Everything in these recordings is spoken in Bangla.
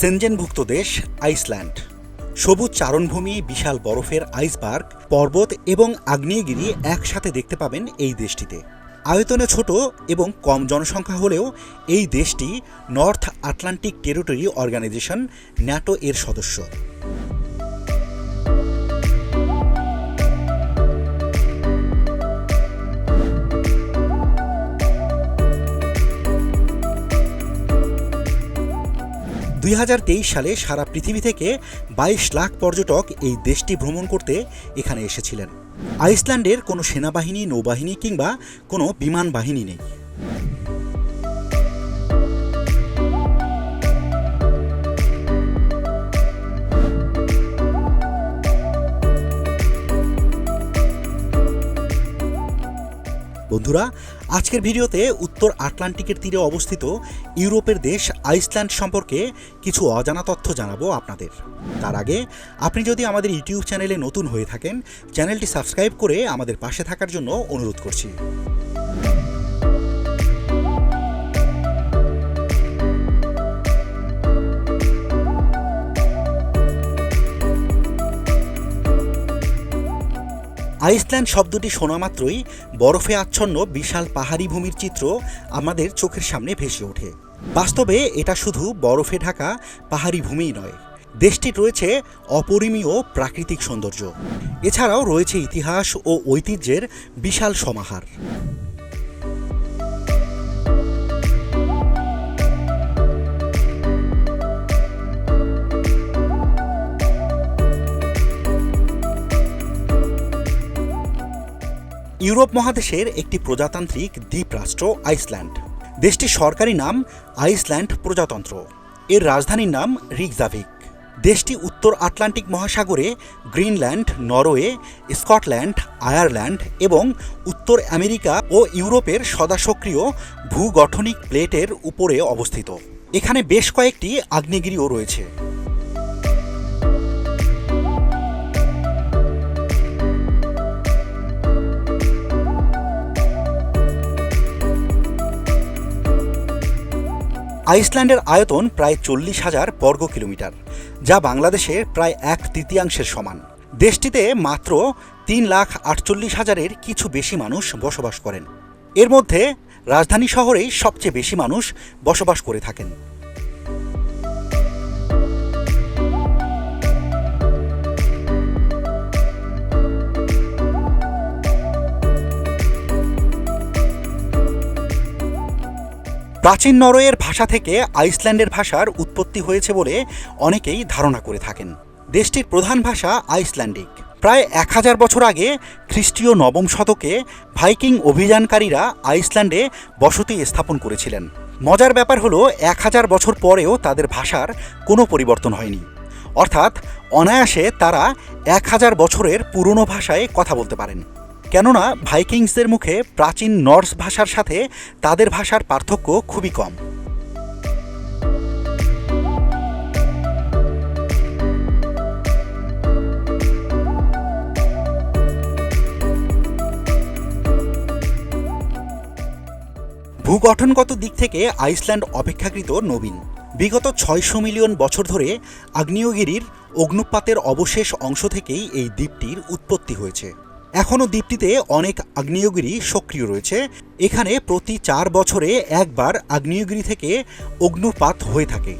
সেনজেনভুক্ত দেশ আইসল্যান্ড। সবুজ চারণভূমি, বিশাল বরফের আইসবার্গ, পর্বত এবং আগ্নেয়গিরি একসাথে দেখতে পাবেন এই দেশটিতে। আয়তনে ছোট এবং কম জনসংখ্যা হলেও এই দেশটি North Atlantic territory organisation NATO এর সদস্য। দুই হাজার তেইশ সালে সারা পৃথিবী থেকে বাইশ লাখ পর্যটক এই দেশটি ভ্রমণ করতে এখানে এসেছিলেন। আইসল্যান্ডের কোনো সেনাবাহিনী, নৌবাহিনী কিংবা কোনো বিমান বাহিনী নেই। বন্ধুরা, আজকের ভিডিওতে উত্তর আটলান্টিকের তীরে অবস্থিত ইউরোপের দেশ আইসল্যান্ড সম্পর্কে কিছু অজানা তথ্য জানাব আপনাদের। তার আগে, আপনি যদি আমাদের ইউটিউব চ্যানেলে নতুন হয়ে থাকেন, চ্যানেলটি সাবস্ক্রাইব করে আমাদের পাশে থাকার জন্য অনুরোধ করছি। আইসল্যান্ড শব্দটি শোনা মাত্রই বরফে আচ্ছন্ন বিশাল পাহাড়ি ভূমির চিত্র আমাদের চোখের সামনে ভেসে ওঠে। বাস্তবে এটা শুধু বরফে ঢাকা পাহাড়ি ভূমিই নয়, দেশটির রয়েছে অপরিমীয় প্রাকৃতিক সৌন্দর্য। এছাড়াও রয়েছে ইতিহাস ও ঐতিহ্যের বিশাল সমাহার। ইউরোপ মহাদেশের একটি প্রজাতান্ত্রিক দ্বীপরাষ্ট্র আইসল্যান্ড। দেশটির সরকারি নাম আইসল্যান্ড প্রজাতন্ত্র। এর রাজধানীর নাম রিকজাভিক। দেশটি উত্তর আটলান্টিক মহাসাগরে গ্রিনল্যান্ড, নরওয়ে, স্কটল্যান্ড, আয়ারল্যান্ড এবং উত্তর আমেরিকা ও ইউরোপের সদাসক্রিয় ভূগঠনিক প্লেটের উপরে অবস্থিত। এখানে বেশ কয়েকটি আগ্নেয়গিরিও রয়েছে। আইসল্যান্ডের আয়তন প্রায় চল্লিশ হাজার বর্গ কিলোমিটার, যা বাংলাদেশের প্রায় এক তৃতীয়াংশের সমান। দেশটিতে মাত্র তিন লাখ আটচল্লিশ হাজারের কিছু বেশি মানুষ বসবাস করেন। এর মধ্যে রাজধানী শহরেই সবচেয়ে বেশি মানুষ বসবাস করে থাকেন। প্রাচীন নরওয়ের ভাষা থেকে আইসল্যান্ডের ভাষার উৎপত্তি হয়েছে বলে অনেকেই ধারণা করে থাকেন। দেশটির প্রধান ভাষা আইসল্যান্ডিক। প্রায় এক হাজার বছর আগে খ্রিস্টীয় নবম শতকে ভাইকিং অভিযানকারীরা আইসল্যান্ডে বসতি স্থাপন করেছিলেন। মজার ব্যাপার হলো, এক হাজার বছর পরেও তাদের ভাষার কোনো পরিবর্তন হয়নি। অর্থাৎ অনায়াসে তারা এক হাজার বছরের পুরনো ভাষায় কথা বলতে পারেন। কেননা ভাইকিংসদের মুখে প্রাচীন নর্স ভাষার সাথে তাদের ভাষার পার্থক্য খুবই কম। ভূগঠনগত দিক থেকে আইসল্যান্ড অপেক্ষাকৃত নবীন। বিগত ছয়শো মিলিয়ন বছর ধরে আগ্নেয়গিরির অগ্নুৎপাতের অবশেষ অংশ থেকেই এই দ্বীপটির উৎপত্তি হয়েছে। এখনও দ্বীপটিতে অনেক আগ্নেয়গিরি সক্রিয় রয়েছে। এখানে প্রতি চার বছরে একবার আগ্নেয়গিরি থেকে অগ্নুপাত হয়ে থাকে।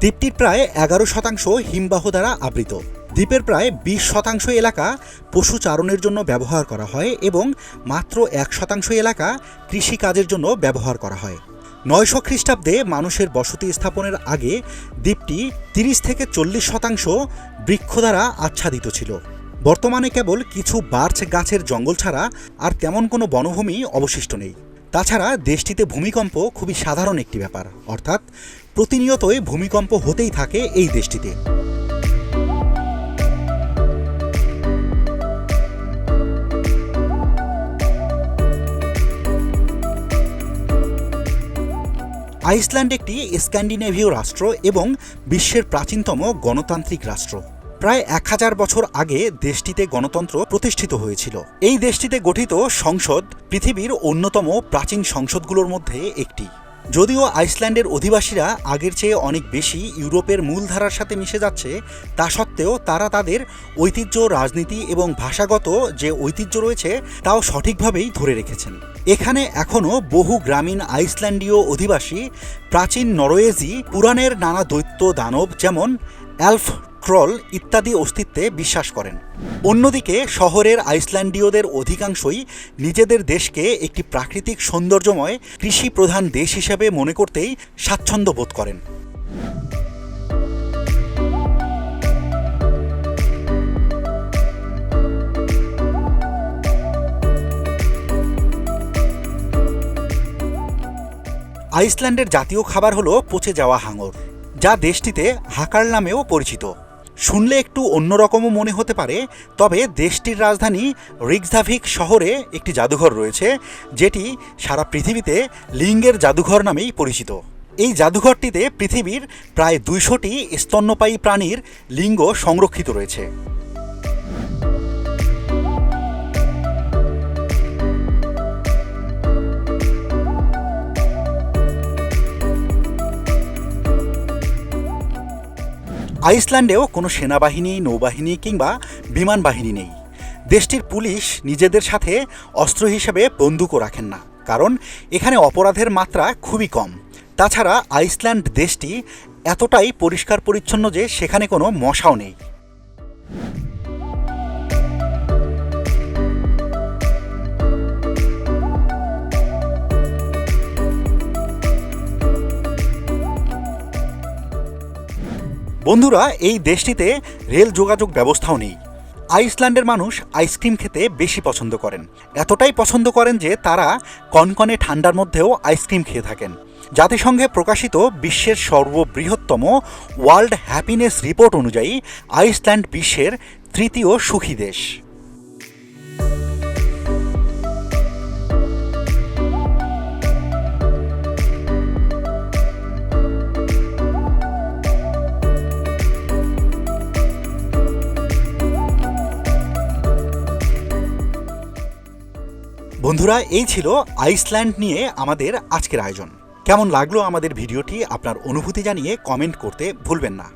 দ্বীপটির প্রায় এগারো শতাংশ হিমবাহ দ্বারা আবৃত। দ্বীপের প্রায় বিশ শতাংশ এলাকা পশু চারণের জন্য ব্যবহার করা হয় এবং মাত্র এক শতাংশ এলাকা কৃষিকাজের জন্য ব্যবহার করা হয়। নয়শো খ্রিস্টাব্দে মানুষের বসতি স্থাপনের আগে দ্বীপটি তিরিশ থেকে চল্লিশ শতাংশ বৃক্ষ দ্বারা আচ্ছাদিত ছিল। বর্তমানে কেবল কিছু বার্চ গাছের জঙ্গল ছাড়া আর তেমন কোনো বনভূমি অবশিষ্ট নেই। তাছাড়া দেশটিতে ভূমিকম্প খুবই সাধারণ একটি ব্যাপার, অর্থাৎ প্রতিনিয়তই ভূমিকম্প হতেই থাকে এই দেশটিতে। আইসল্যান্ড একটি স্ক্যান্ডিনেভীয় রাষ্ট্র এবং বিশ্বের প্রাচীনতম গণতান্ত্রিক রাষ্ট্র। প্রায় এক হাজার বছর আগে দেশটিতে গণতন্ত্র প্রতিষ্ঠিত হয়েছিল। এই দেশটিতে গঠিত সংসদ পৃথিবীর অন্যতম প্রাচীন সংসদগুলোর মধ্যে একটি। যদিও আইসল্যান্ডের অধিবাসীরা আগের চেয়ে অনেক বেশি ইউরোপের মূলধারার সাথে মিশে যাচ্ছে, তা সত্ত্বেও তারা তাদের ঐতিহ্য, রাজনীতি এবং ভাষাগত যে ঐতিহ্য রয়েছে তাও সঠিকভাবেই ধরে রেখেছেন। এখানে এখনও বহু গ্রামীণ আইসল্যান্ডীয় অধিবাসী, প্রাচীন নরওয়েজি পুরাণের নানা দৈত্য দানব যেমন অ্যালফ ট্রল ইত্যাদি অস্তিত্বে বিশ্বাস করেন। অন্যদিকে শহরের আইসল্যান্ডীয়দের অধিকাংশই নিজেদের দেশকে একটি প্রাকৃতিক সৌন্দর্যময় কৃষি প্রধান দেশ হিসেবে মনে করতেই স্বাচ্ছন্দ্য বোধ করেন। আইসল্যান্ডের জাতীয় খাবার হলো পচে যাওয়া হাঙর, যা দেশটিতে হাকার নামেও পরিচিত। শুনলে একটু অন্যরকমও মনে হতে পারে, তবে দেশটির রাজধানী রিক্সাভিক শহরে একটি জাদুঘর রয়েছে, যেটি সারা পৃথিবীতে লিঙ্গের জাদুঘর নামেই পরিচিত। এই জাদুঘরটিতে পৃথিবীর প্রায় দুইশোটি স্তন্যপায়ী প্রাণীর লিঙ্গ সংরক্ষিত রয়েছে। আইসল্যান্ডেও কোনো সেনাবাহিনী, নৌবাহিনী কিংবা বিমান বাহিনী নেই। দেশটির পুলিশ নিজেদের সাথে অস্ত্র হিসেবে বন্দুকও রাখেন না, কারণ এখানে অপরাধের মাত্রা খুবই কম। তাছাড়া আইসল্যান্ড দেশটি এতটাই পরিষ্কার পরিচ্ছন্ন যে সেখানে কোনো মশাও নেই। বন্ধুরা, এই দেশটিতে রেল যোগাযোগ ব্যবস্থাও নেই। আইসল্যান্ডের মানুষ আইসক্রিম খেতে বেশি পছন্দ করেন। এতটাই পছন্দ করেন যে তারা কনকনে ঠান্ডার মধ্যেও আইসক্রিম খেয়ে থাকেন। জাতিসংঘে প্রকাশিত বিশ্বের সর্ববৃহত্তম ওয়ার্ল্ড হ্যাপিনেস রিপোর্ট অনুযায়ী, আইসল্যান্ড বিশ্বের তৃতীয় সুখী দেশ। বন্ধুরা, এই ছিল আইসল্যান্ড নিয়ে আমাদের আজকের আয়োজন। কেমন লাগল আমাদের ভিডিওটি, আপনার অনুভূতি জানিয়ে কমেন্ট করতে ভুলবেন না।